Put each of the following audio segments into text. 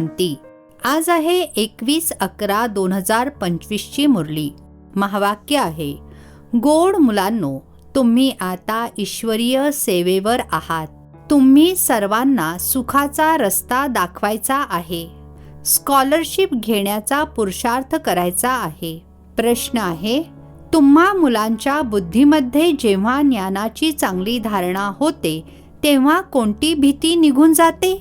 शांती. आज आहे एकवीस अकरा दोन हजार पंचवीसची मुरली. महावाक्य आहे गोड मुलांनो तुम्ही आता ईश्वरीय सेवेवर आहात. तुम्ही सर्वांना सुखाचा रस्ता दाखवायचा आहे. स्कॉलरशिप घेण्याचा पुरुषार्थ करायचा आहे. प्रश्न आहे तुम्हा मुलांच्या बुद्धीमध्ये जेव्हा ज्ञानाची चांगली धारणा होते तेव्हा कोणती भीती निघून जाते?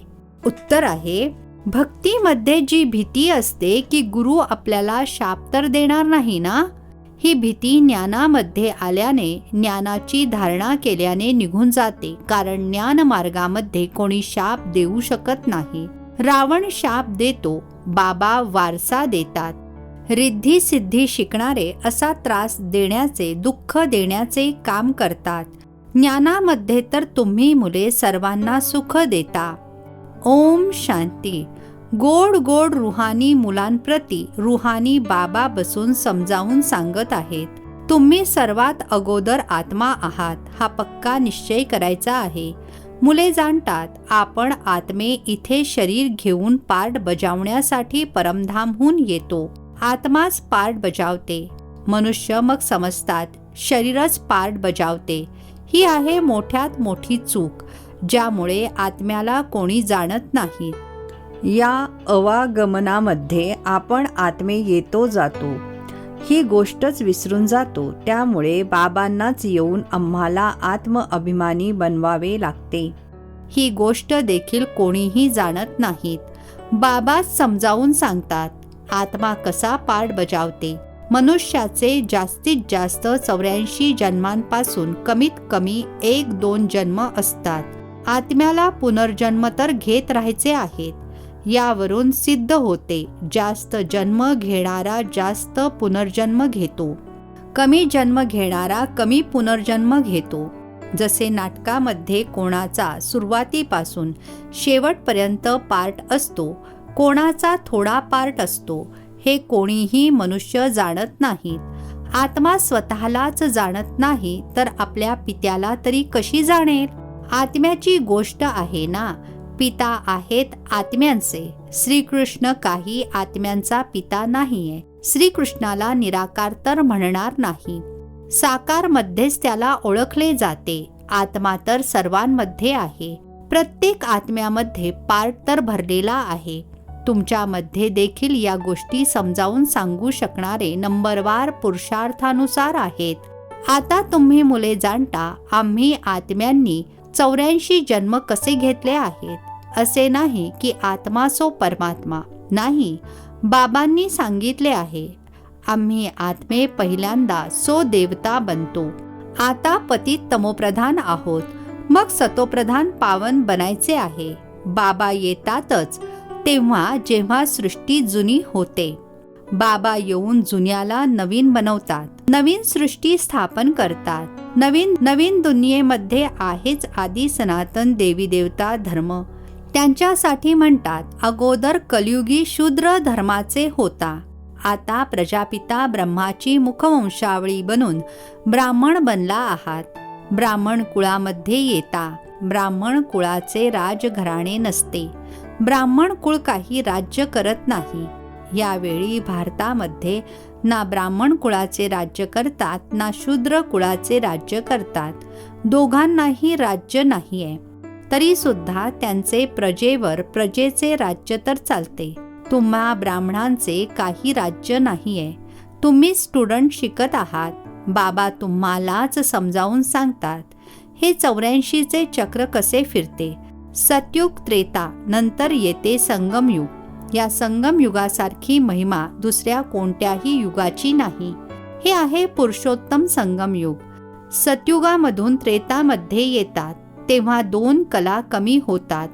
उत्तर आहे भक्तीमध्ये जी भीती असते की गुरु आपल्याला शाप तर देणार नाही ना? ही भीती ज्ञानामध्ये आल्याने ज्ञानाची धारणा केल्याने निघून जाते. कारण ज्ञान मार्गामध्ये कोणी शाप देऊ शकत नाही. रावण शाप देतो बाबा वारसा देतात. रिद्धी सिद्धी शिकणारे असा त्रास देण्याचे दुःख देण्याचे काम करतात. ज्ञानामध्ये तर तुम्ही मुले सर्वांना सुख देता. ओम शांती. गोड गोड रुहानी मुलांप्रती रुहानी बाबा बसून समजावून सांगत आहेत. तुम्ही सर्वात अगोदर आत्मा आहात हा पक्का निश्चय करायचा आहे. मुले जाणतात आपण आत्मे इथे शरीर घेऊन पार्ट बजावण्यासाठी परमधामहून येतो. आत्माच पार्ट बजावते. मनुष्य मग समजतात शरीरच पार्ट बजावते. ही आहे मोठ्यात मोठी चूक ज्यामुळे आत्म्याला कोणी जाणत नाही. या अवागमनामध्ये आपण आत्मे येतो जातो. ही गोष्टच विसरून जातो. त्यामुळे बाबांनाच येऊन आम्हाला आत्म अभिमानी बनवावे लागते. ही गोष्ट देखील कोणीही जाणत नाहीत. बाबाच समजावून सांगतात आत्मा कसा पाठ बजावते? मनुष्याचे जास्तीत जास्त चौऱ्याऐंशी जन्मांपासून कमीत कमी एक दोन जन्म असतात. आत्म्याला पुनर्जन्म तर घेत राहायचे आहेत. यावरून सिद्ध होते. जास्त जन्म घेणारा जास्त पुनर्जन्म घेतो. कमी जन्म घेणारा कमी पुनर्जन्म घेतो. जसे नाटकामध्ये कोणाचा सुरुवातीपासून शेवटपर्यंत पार्ट असतो कोणाचा थोडा पार्ट असतो हे कोणीही मनुष्य जाणत नाहीत. आत्मा स्वतःलाच जाणत नाही तर आपल्या पित्याला तरी कशी जाणेल? आत्म्याची गोष्ट आहे ना? पिता आहेत आत्म्यांचे. श्रीकृष्ण काही आत्म्यांचा पिता नाहीये. श्रीकृष्णाला निराकार तर म्हणणार नाही. साकार मध्येच त्याला ओळखले जाते. आत्मा तर सर्वांमध्ये आहे. प्रत्येक आत्म्यामध्ये पार्ट तर भरलेला आहे. तुमच्यामध्ये देखील या गोष्टी समजावून सांगू शकणारे नंबरवार पुरुषार्थानुसार आहेत. आता तुम्ही मुले जाणता आम्ही आत्म्यांनी चौऱ्याऐंशी जन्म कसे घेतले आहेत? असे नाही की आत्मा सो परमात्मा. नाही बाबांनी सांगितले आहे आम्ही आत्मे पहिल्यांदा सो देवता बनतो. आता पतित तमोप्रधान आहोत मग सतोप्रधान पावन बनायचे आहे. बाबा येतातच तेव्हा जेव्हा सृष्टी जुनी होते. बाबा येऊन जुन्याला नवीन बनवतात नवीन सृष्टी स्थापन करतात. नवीन नवीन दुनियेमध्ये आहेच आदी सनातन देवी देवता धर्म. त्यांच्यासाठी म्हणतात अगोदर कलियुगी शूद्र धर्माचे होता. आता प्रजापिता ब्रह्माची मुखवंशावळी बनून ब्राह्मण बनला आहात. ब्राह्मण कुळामध्ये येता. ब्राह्मण कुळाचे राजघराणे नसते. ब्राह्मण कुळ काही राज्य करत नाही. यावेळी भारतामध्ये ना ब्राह्मण कुळाचे राज्य करतात ना शूद्र कुळाचे राज्य करतात. दोघांनाही राज्य नाही आहे तरीसुद्धा त्यांचे प्रजेवर प्रजेचे राज्य तर चालते. तुम्हा ब्राह्मणांचे काही राज्य नाहीये. तुम्ही स्टुडंट शिकत आहात. बाबा तुम्हालाच समजावून सांगतात. हे चौऱ्याऐंशीचे चक्र कसे फिरते? सत्युग त्रेता नंतर येते संगमयुग. या संगमयुगासारखी महिमा दुसऱ्या कोणत्याही युगाची नाही. हे आहे पुरुषोत्तम संगमयुग. सत्युगामधून त्रेतामध्ये येतात. तेव्हा दोन कला कमी होतात.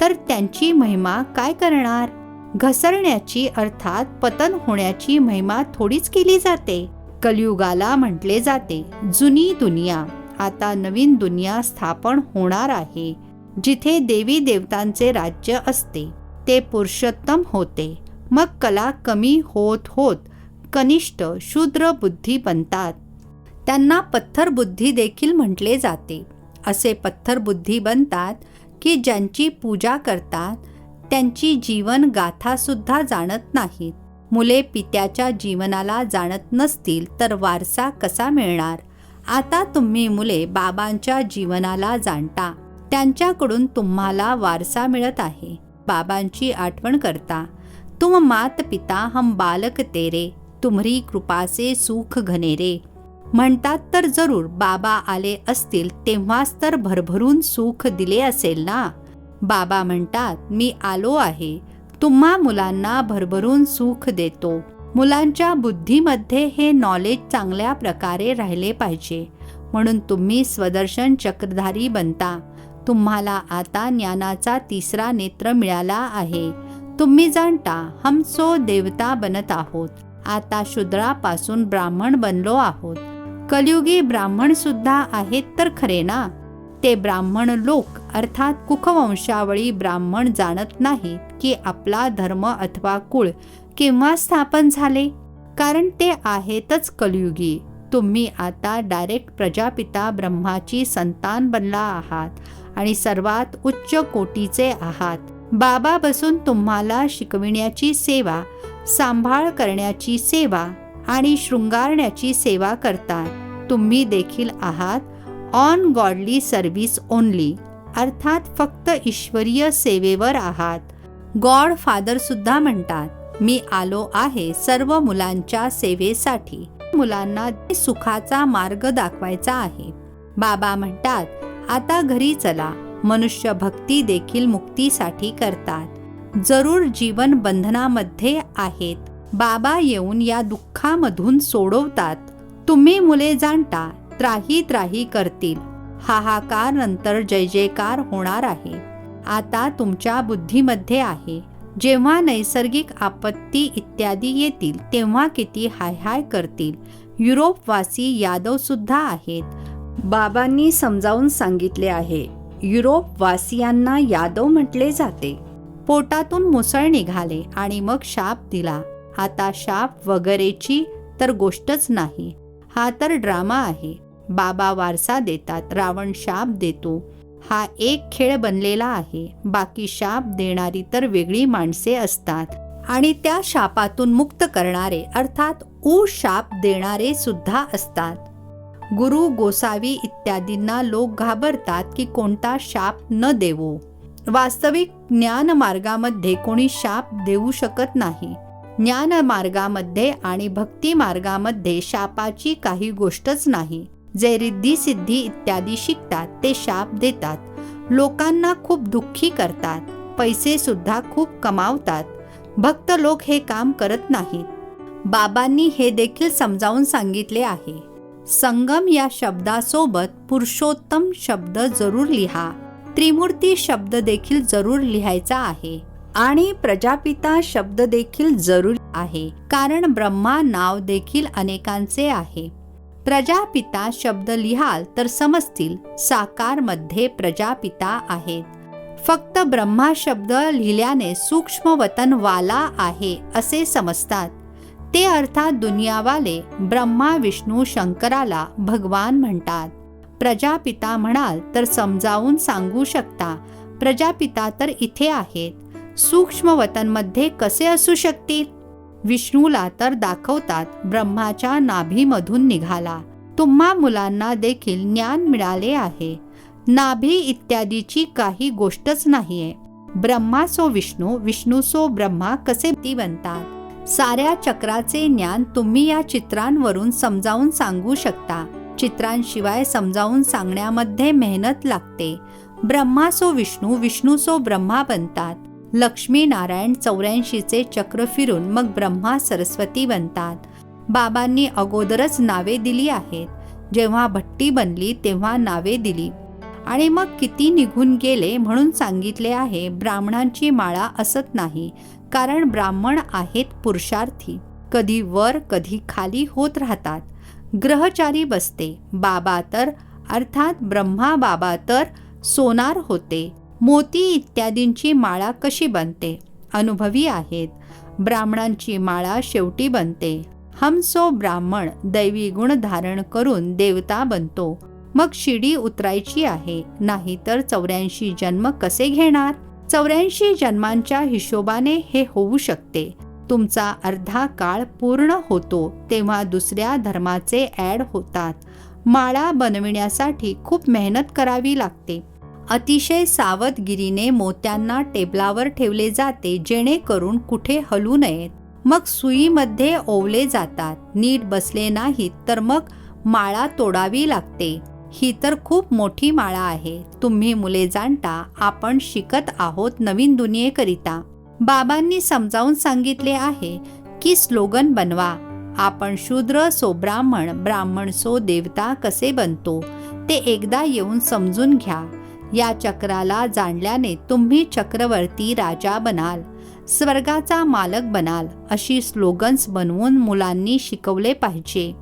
तर त्यांची महिमा काय करणार? घसरण्याची अर्थात पतन होण्याची महिमा थोडीच केली जाते. कलियुगाला म्हटले जाते जुनी दुनिया आता नवीन दुनिया स्थापन होणार आहे. जिथे देवी देवतांचे राज्य असते ते पुरुषोत्तम होते. मग कला कमी होत होत कनिष्ठ शूद्र बुद्धी बनतात. त्यांना पत्थर बुद्धी देखील म्हटले जाते. असे पत्थरबुद्धी बनतात की ज्यांची पूजा करतात त्यांची जीवन गाथासुद्धा जाणत नाहीत. मुले पित्याच्या जीवनाला जाणत नसतील तर वारसा कसा मिळणार? आता तुम्ही मुले बाबांच्या जीवनाला जाणता. त्यांच्याकडून तुम्हाला वारसा मिळत आहे. बाबांची आठवण करता तुम मात पिता हम बालक तेरे तुम्हरी कृपासे सुख घनेरे म्हणतात तर जरूर बाबा आले असतील तेव्हाच तर भरभरून सुख दिले असेल ना? बाबा म्हणतात मी आलो आहे. तुम्हा मुलांना भरभरून सुख देतो. मुलांच्या बुद्धीमध्ये हे नॉलेज चांगल्या प्रकारे राहिले पाहिजे. म्हणून तुम्ही स्वदर्शन चक्रधारी बनता. तुम्हाला आता ज्ञानाचा तिसरा नेत्र मिळाला आहे. तुम्ही जाणता हमसो देवता बनत आहोत. आता शूद्रापासून ब्राह्मण बनलो आहोत. कलियुगी ब्राह्मण सुद्धा आहेत तर खरे ना? ते ब्राह्मण लोक अर्थात कुखवंशावळी ब्राह्मण जाणत नाहीत की आपला धर्म अथवा कुळ केव्हा स्थापन झाले? कारण ते आहेतच कलियुगी. तुम्ही आता डायरेक्ट प्रजापिता ब्रह्माची संतान बनला आहात आणि सर्वात उच्च कोटीचे आहात. बाबा बसून तुम्हाला शिकविण्याची सेवा सांभाळ करण्याची सेवा आणि शृंगारण्याची सेवा करतात. तुम्ही देखील आहात ऑन गॉडली सर्व्हिस ओनली अर्थात फक्त ईश्वरीय सेवेवर आहात. गॉड फादर सुद्धा म्हणतात मी आलो आहे सर्व मुलांच्या सेवेसाठी. मुलांना सुखाचा मार्ग दाखवायचा आहे. बाबा म्हणतात आता घरी चला. मनुष्य भक्ती देखील मुक्तीसाठी करतात. जरूर जीवन बंधनामध्ये आहेत. बाबा येऊन या दुःखामधून सोडवतात. तुम्ही मुले जाणता त्राही त्राही करतील. हाहाकार नंतर जय जयकार होणार आहे. आता तुमच्या बुद्धीमध्ये आहे. जेव्हा नैसर्गिक आपत्ती इत्यादी येतील तेव्हा किती हाय हाय करतील. युरोपवासी यादव सुद्धा आहेत. बाबांनी समजावून सांगितले आहे. युरोपवासियांना यादव म्हटले जाते. पोटातून मुसळ निघाले आणि मग शाप दिला. आता शाप वगैरेची तर गोष्टच नाही. हा तर ड्रामा आहे. बाबा वारसा देतात रावण शाप देतो. हा एक खेळ बनलेला आहे. बाकी शाप देणारी तर वेगळी माणसे असतात. आणि त्या शापातून मुक्त करणारे अर्थात ऊ शाप देणारे सुद्धा असतात. गुरु गोसावी इत्यादींना लोक घाबरतात की कोणता शाप न देवो. वास्तविक ज्ञान मार्गामध्ये कोणी शाप देऊ शकत नाही. ज्ञानमार्गामध्ये आणि भक्ती मार्गामध्ये शापाची काही गोष्टच नाही. जे रिद्धी सिद्धी इत्यादी शिकतात ते शाप देतात. लोकांना खूप दुःखी करतात. पैसे सुद्धा खूप कमावतात. भक्त लोक हे काम करत नाहीत. बाबांनी हे देखील समजावून सांगितले आहे. संगम या शब्दासोबत पुरुषोत्तम शब्द जरूर लिहा. त्रिमूर्ती शब्द देखील जरूर लिहायचा आहे. आणि प्रजापिता शब्द देखील जरूर आहे. कारण ब्रह्मा नाव देखील अनेकांचे आहे. प्रजापिता शब्द लिहाल तर समजतील साकारमध्ये प्रजापिता आहेत. फक्त ब्रह्मा शब्द लिहिल्याने सूक्ष्म वतनवाला आहे असे समजतात. ते अर्थात दुनियावाले ब्रह्मा विष्णू शंकराला भगवान म्हणतात. प्रजापिता म्हणाल तर समजावून सांगू शकता प्रजापिता तर इथे आहेत. सूक्ष्म वतनमध्ये कसे असू शकतील? विष्णूला तर दाखवतात ब्रह्माच्या नाभीमधून निघाला. तुम्हा मुलांना देखील ज्ञान मिळाले आहे. नाभी इत्यादीची काही गोष्टच नाहीये. ब्रह्मा सो विष्णू विष्णू सो ब्रह्मा कसे ती बनतात साऱ्या चक्राचे ज्ञान तुम्ही या चित्रांवरून समजावून सांगू शकता. चित्रांशिवाय समजावून सांगण्यामध्ये मेहनत लागते. ब्रह्मा सो विष्णू विष्णू सो ब्रह्मा बनतात. लक्ष्मीनारायण चौऱ्याऐंशीचे चक्र फिरून मग ब्रह्मा सरस्वती बनतात. बाबांनी अगोदरच नावे दिली आहेत. जेव्हा भट्टी बनली तेव्हा नावे दिली. आणि मग किती निघून गेले म्हणून सांगितले आहे ब्राह्मणांची माळा असत नाही. कारण ब्राह्मण आहेत पुरुषार्थी. कधी वर कधी खाली होत राहतात. ग्रहचारी बसते. बाबा तर अर्थात ब्रह्मा बाबा तर सोनार होते. मोती इत्यादींची माळा कशी बनते? अनुभवी आहेत. ब्राह्मणांची माळा शेवटी बनते. हमसो ब्राह्मण दैवी गुण धारण करून देवता बनतो. मग शिडी उतरायची आहे. नाहीतर चौऱ्याऐंशी जन्म कसे घेणार? चौऱ्याऐंशी जन्मांच्या हिशोबाने हे होऊ शकते. तुमचा अर्धा काळ पूर्ण होतो तेव्हा दुसऱ्या धर्माचे ॲड होतात. माळा बनविण्यासाठी खूप मेहनत करावी लागते. अतिशय सावधगिरीने मोत्यांना टेबलावर ठेवले जाते जेणेकरून कुठे हलू नयेत. मग सुईमध्ये ओवले जातात. नीट बसले नाहीत तर मग माळा तोडावी लागते. ही तर खूप मोठी माळा आहे. तुम्ही मुले जाणता आपण शिकत आहोत नवीन दुनियेकरिता. बाबांनी समजावून सांगितले आहे की स्लोगन बनवा. आपण शूद्र सो ब्राह्मण ब्राह्मण सो देवता कसे बनतो ते एकदा येऊन समजून घ्या. या चक्राला जाणल्याने तुम्ही चक्रवर्ती राजा बनाल स्वर्गाचा मालक बनाल अशी स्लोगन्स बनवून मुलांनी शिकवले पाहिजे.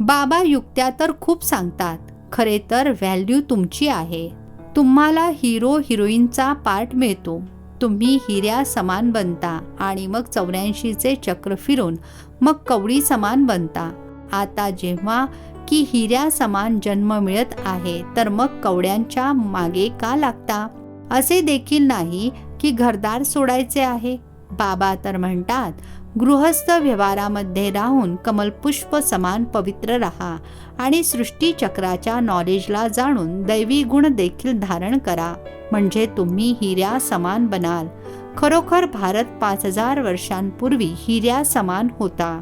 बाबा युक्त्या तर खूप सांगतात खरे तर व्हॅल्यू तुमची आहे. तुम्हाला हिरो हिरोईनचा पार्ट मिळतो. तुम्ही हिऱ्या समान बनता आणि मग चौऱ्याऐंशीचे चक्र फिरून मग कवडी समान बनता. आता जेव्हा की हिऱ्या समान जन्म मिळत आहे तर मग कवड्यांच्या मागे का लागता? असे देखील नाही की घरदार सोडायचे आहे. बाबा तर म्हणतात गृहस्थ व्यवहारामध्ये राहून कमलपुष्प समान पवित्र राहा आणि सृष्टीचक्राच्या नॉलेजला जाणून दैवी गुण देखील धारण करा. म्हणजे तुम्ही हिऱ्या समान बनाल. खरोखर भारत पाच हजार वर्षांपूर्वी हिऱ्या समान होता.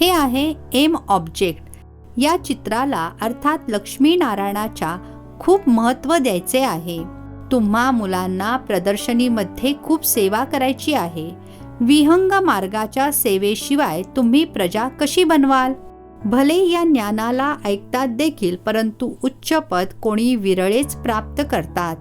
हे आहे एम ऑब्जेक्ट या चित्राला अर्थात लक्ष्मीनारायणाच्या खूप महत्त्व द्यायचे आहे. तुम्हा मुलांना प्रदर्शनीमध्ये खूप सेवा करायची आहे. विहंग मार्गाच्या सेवेशिवाय तुम्ही प्रजा कशी बनवाल? भले या ज्ञानाला ऐकतात देखील परंतु उच्च पद कोणी विरळेच प्राप्त करतात.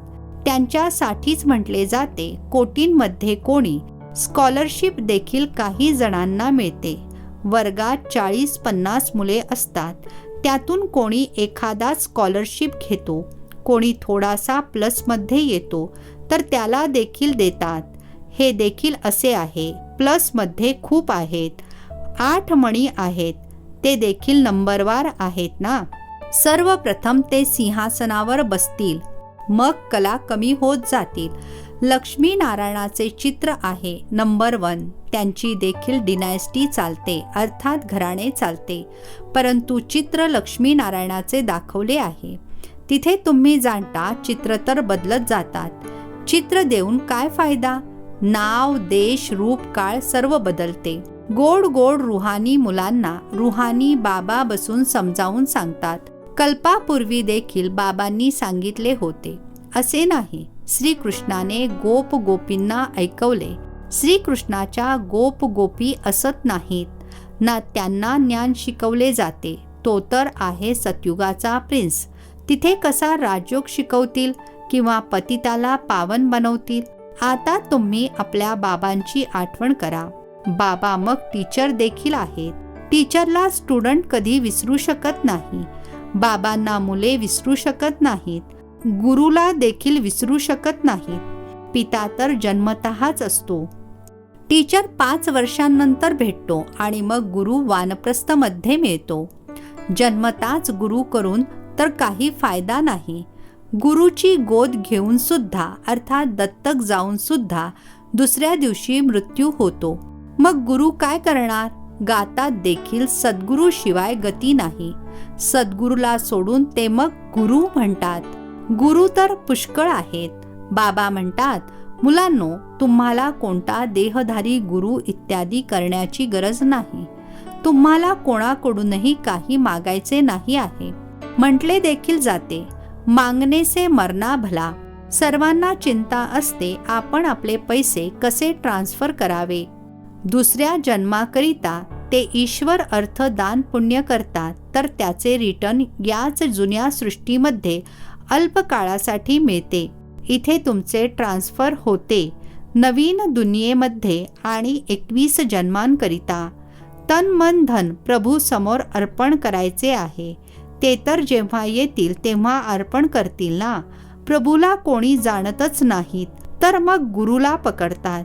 त्यांच्यासाठीच म्हटले जाते कोटींमध्ये कोणी स्कॉलरशिप देखील काही जणांना मिळते. वर्गात चाळीस पन्नास मुले असतात. त्यातून कोणी एखादा स्कॉलरशिप घेतो. कोणी थोडासा प्लसमध्ये येतो. तर त्याला देखील देतात. हे देखील असे आहे. प्लसमध्ये खूप आहेत. आठ मणी आहेत. ते देखील नंबरवार आहेत ना? सर्वप्रथम ते सिंहासनावर बसतील. मग कला कमी होत जातील. लक्ष्मी नारायणाचे चित्र आहे. Number one. त्यांची देखील डिनायस्टी चालते. अर्थात घराणे चालते. परंतु चित्र लक्ष्मी नारायणाचे दाखवले आहे. तिथे तुम्ही जाणता चित्र तर बदलत जातात. चित्र देऊन काय फायदा? नाव देश रूप काळ सर्व बदलते. गोड गोड रुहानी मुलांना रुहानी बाबा बसून समजावून सांगतात. कल्पापूर्वी देखील बाबांनी सांगितले होते. असे नाही. श्रीकृष्णाने गोप गोपींना ऐकवले. श्रीकृष्णाच्या गोप गोपी असत नाहीत. ना त्यांना ज्ञान शिकवले जाते. तो तर आहे सतयुगाचा प्रिन्स. तिथे कसा राजयोग शिकवतील किंवा पतिताला पावन बनवतील? आता तुम्ही आपल्या बाबांची आठवण करा. बाबा मग टीचर देखील आहेत. टीचरला स्टुडंट कधी विसरू शकत नाही. बाबांना मुले विसरू शकत नाहीत. गुरुला देखील विसरू शकत नाही. पिता तर जन्मतःच असतो. टीचर पाच वर्षांनंतर भेटतो आणि मग गुरु वानप्रस्थमध्ये मिळतो. जन्मताच गुरु करून तर काही फायदा नाही. गुरुची गोद घेऊन सुद्धा अर्थात दत्तक जाऊन सुद्धा दुसऱ्या दिवशी मृत्यू होतो. मग गुरु काय करणार? गातात देखील सद्गुरू शिवाय गती नाही. सद्गुरूला सोडून ते मग गुरु म्हणतात. गुरु तर पुष्कळ आहेत. बाबा म्हणतात मुलांनो तुम्हाला कोणता देहधारी गुरु इत्यादी करण्याची गरज नाही. तुम्हाला कोणाकडूनही काही मागायचे नाही आहे. म्हटले देखील जाते. मागणेचे मरणा भला. सर्वांना चिंता असते आपण आपले पैसे कसे ट्रान्सफर करावे? दुसऱ्या जन्माकरिता ते ईश्वर अर्थ दान पुण्य करतात तर त्याचे रिटर्न याच जुन्या सृष्टीमध्ये अल्प काळासाठी मिळते. इथे तुमचे ट्रान्सफर होते. नवीन दुनियेमध्ये आणि एकवीस जन्मांकरिता. तन मन धन प्रभू समोर अर्पण करायचे आहे. ते तर जेव्हा येतील तेव्हा अर्पण करतील ना? प्रभूला कोणी जाणतच नाहीत तर मग गुरुला पकडतात.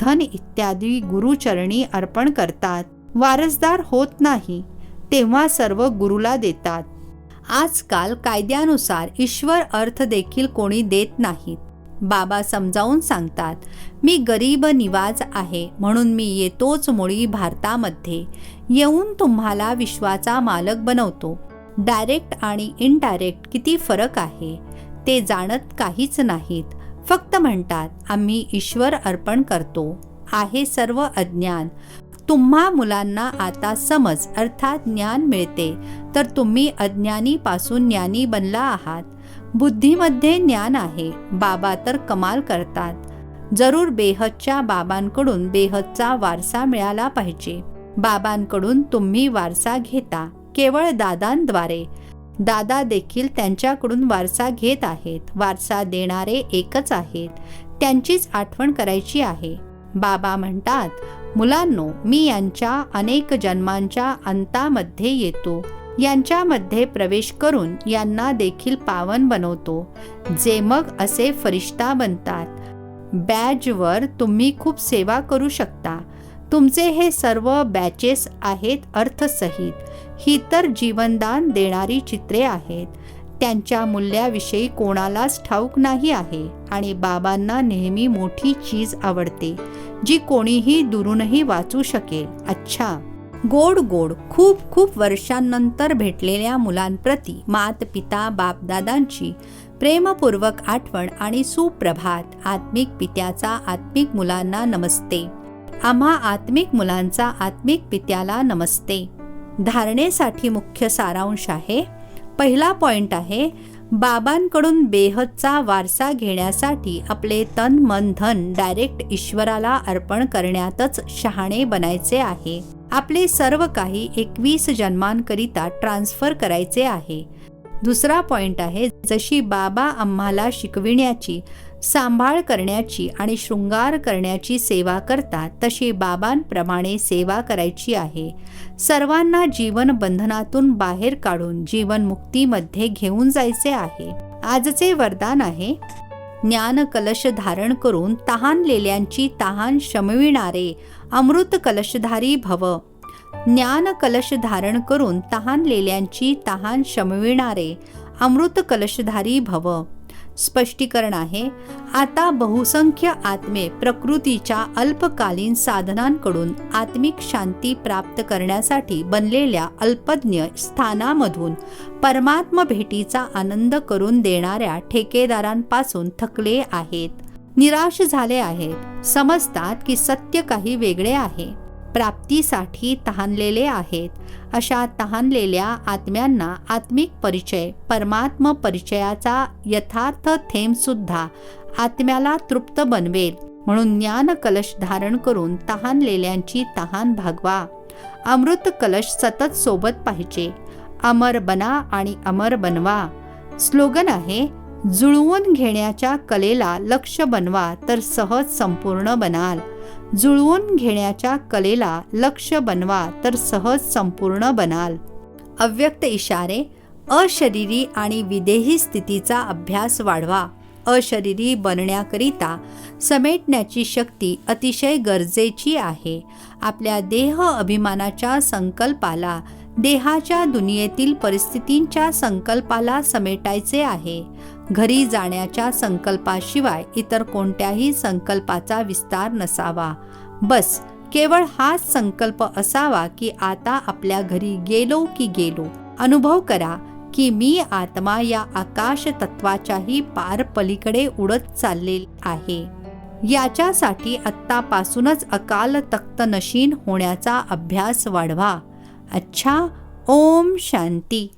धन इत्यादी गुरुचरणी अर्पण करतात. वारसदार होत नाही तेव्हा सर्व गुरुला देतात. आजकाल कायद्यानुसार ईश्वर अर्थ देखील कोणी देत नाहीत. बाबा समजावून सांगतात मी गरीब निवाज आहे म्हणून मी येतोच मुळी भारतामध्ये. येऊन तुम्हाला विश्वाचा मालक बनवतो. डायरेक्ट आणि इनडायरेक्ट किती फरक आहे? ते जाणत काहीच नाहीत. फक्त म्हणतात आम्ही ईश्वर अर्पण करतो. आहे सर्व अज्ञान. तुम्हा मुलांना आता समज अर्थात ज्ञान मिळते. तर तुम्ही अज्ञानीपासून ज्ञानी बनला आहात. बुद्धीमध्ये ज्ञान आहे. बाबा तर कमाल करतात. जरूर बेहदच्या बाबांकडून बेहदचा वारसा मिळाला पाहिजे. बाबांकडून तुम्ही वारसा घेता केवळ दादांद्वारे. दादा देखील त्यांच्याकडून वारसा घेत आहेत. वारसा देणारे एकच आहेत. त्यांचीच आठवण करायची आहे. बाबा म्हणतात मुलांनो मी यांच्या अनेक जन्मांच्या अंतामध्ये येतो. यांच्यामध्ये प्रवेश करून यांना देखील पावन बनवतो. जे मग असे फरिश्ता बनतात. बॅजवर तुम्ही खूप सेवा करू शकता. तुमचे हे सर्व बॅचेस आहेत अर्थसहित. ही तर जीवनदान देणारी चित्रे आहेत. त्यांच्या मूल्याविषयी कोणालाच ठाऊक नाही आहे आणि बाबांना नेहमी मोठी चीज आवडते जी कोणीही दुरूनही वाचू शकेल. अच्छा. गोड गोड खूप खूप वर्षांनंतर भेटलेल्या मुलांप्रती मात पिता बापदादांची प्रेमपूर्वक आठवण आणि सुप्रभात आत्मिक पित्याचा आत्मिक मुलांना नमस्ते. आम्हा आत्मिक मुलांचा आत्मिक पित्याला नमस्ते. धारणेसाठी मुख्य सारांश आहे पहिला पॉइंट आहे बाबांकडून बेहदचा वारसा घेण्यासाठी आपले तन मन धन डायरेक्ट ईश्वराला अर्पण करण्यातच शहाणे बनायचे आहे. आपले सर्व काही एकवीस जन्मांकरिता ट्रान्सफर करायचे आहे. दुसरा पॉइंट आहे जशी बाबा आम्हाला शिकविण्याची सांभाळ करण्याची आणि शृंगार करण्याची सेवा करतात तशी बाबांप्रमाणे सेवा करायची आहे. सर्वांना जीवन बंधनातून बाहेर काढून जीवनमुक्तीमध्ये घेऊन जायचे आहे. आजचे वरदान आहे ज्ञान कलश धारण करून तहानलेल्यांची तहान शमविणारे अमृत कलशधारी भव. ज्ञान कलश धारण करून तहानलेल्यांची तहान शमविणारे अमृत कलशधारी भव. स्पष्टीकरण आहे. आता बहुसंख्य आत्मे प्रकृतीच्या अल्पकालीन साधनांकडून आत्मिक शांती प्राप्त करण्यासाठी बनलेल्या अल्पज्ञ स्थानामधून परमात्म भेटीचा आनंद करून देणाऱ्या ठेकेदारांपासून थकले आहेत. निराश झाले आहेत. समजतात की सत्य काही वेगळे आहे. प्राप्तीसाठी तहानलेले आहेत. अशा तहानलेल्या आत्म्यांना आत्मिक परिचय परमात्म परिचयाचा यथार्थ थेंबसुद्धा आत्म्याला तृप्त बनवेल म्हणून ज्ञान कलश धारण करून तहानलेल्यांची तहान भागवा. अमृत कलश सतत सोबत पाहिजे. अमर बना आणि अमर बनवा. स्लोगन आहे जुळवून घेण्याच्या कलेला लक्ष बनवा तर सहज संपूर्ण बनाल. जुळवून घेण्याच्या कलेला लक्ष बनवा तर सहज संपूर्ण बनाल. अव्यक्त इशारे अशरीरी आणि विदेही स्थितीचा अभ्यास वाढवा. अशरीरी बनण्याकरिता समेटण्याची शक्ती अतिशय गरजेची आहे. आपल्या देह अभिमानाच्या संकल्पाला देहाच्या दुनियेतील परिस्थितींच्या संकल्पाला समेटायचे आहे. घरी जाण्याच्या संकल्पाशिवाय इतर कोणत्याही संकल्पाचा विस्तार नसावा. बस केवळ हाच संकल्प असावा की आता आपल्या घरी गेलो की गेलो. अनुभव करा की मी आत्मा या आकाश तत्वाच्याही पार पलीकडे उडत चालले आहे. याच्यासाठी आत्तापासूनच अकाल तख्त नशीन होण्याचा अभ्यास वाढवा. अच्छा ओम शांती.